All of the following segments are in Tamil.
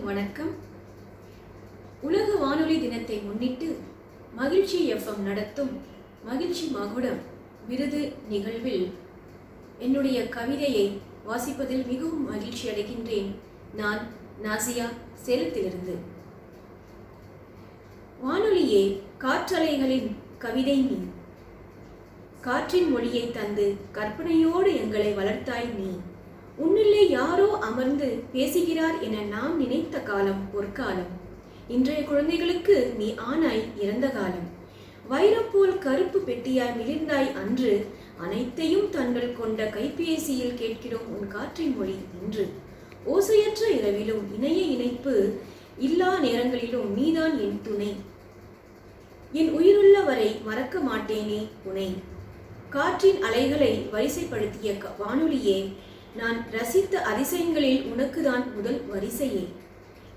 அனைவருக்கும் வணக்கம். உலக வானொலி தினத்தை முன்னிட்டு மகிழ்ச்சி எஃப்எம் நடத்தும் மகிழ்ச்சி மகுடம் விருது நிகழ்வில் என்னுடைய கவிதையை வாசிப்பதில் மிகவும் மகிழ்ச்சி அடைகின்றேன். நான் நாசியா சேலத்திலிருந்து. வானொலியே காற்றலைகளின் கவிதை நீ. காற்றின் மொழியை தந்து கற்பனையோடு எங்களை வளர்த்தாய் நீ. உன்னிலே யாரோ அமர்ந்து பேசுகிறார் என நாம் நினைத்த காலம் பொற்காலம். இன்றைய குழந்தைகளுக்கு நீ ஆனாய் இறந்த காலம். வைரம் போல் கருப்பு பெட்டியாய் மிளிர்ந்தாய் அன்று அனைத்தையும் தங்கள் கொண்ட கைபேசியில் கேட்கிறோம் உன் காற்றின் மொழி இன்று. ஓசையற்ற இரவிலும் இணைய இணைப்பு இல்லா நேரங்களிலும் நீதான் என் துணை. என் உயிருள்ள வரை மறக்க மாட்டேனே உனை. காற்றின் அலைகளை வரிசைப்படுத்திய க- வானொலியே நான் ரசித்த அதிசயங்களில் உனக்குதான் முதல் வரிசையே.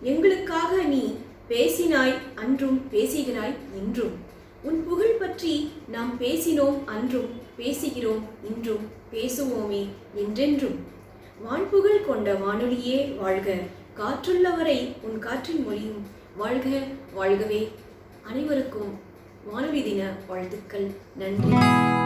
எங்களுக்காக நீ பேசினாய் அன்றும் பேசுகிறாய் என்றும் உன் புகழ் பற்றி நாம் பேசினோம் அன்றும் பேசுகிறோம் இன்றும் பேசுவோமே என்றென்றும். வான்புகழ் கொண்ட வானொலியே வாழ்க. காற்றுள்ளவரை உன் காற்றின் மொழியும். வாழ்க வாழ்கவே. அனைவருக்கும் வானொலி தின வாழ்த்துக்கள். நன்றி.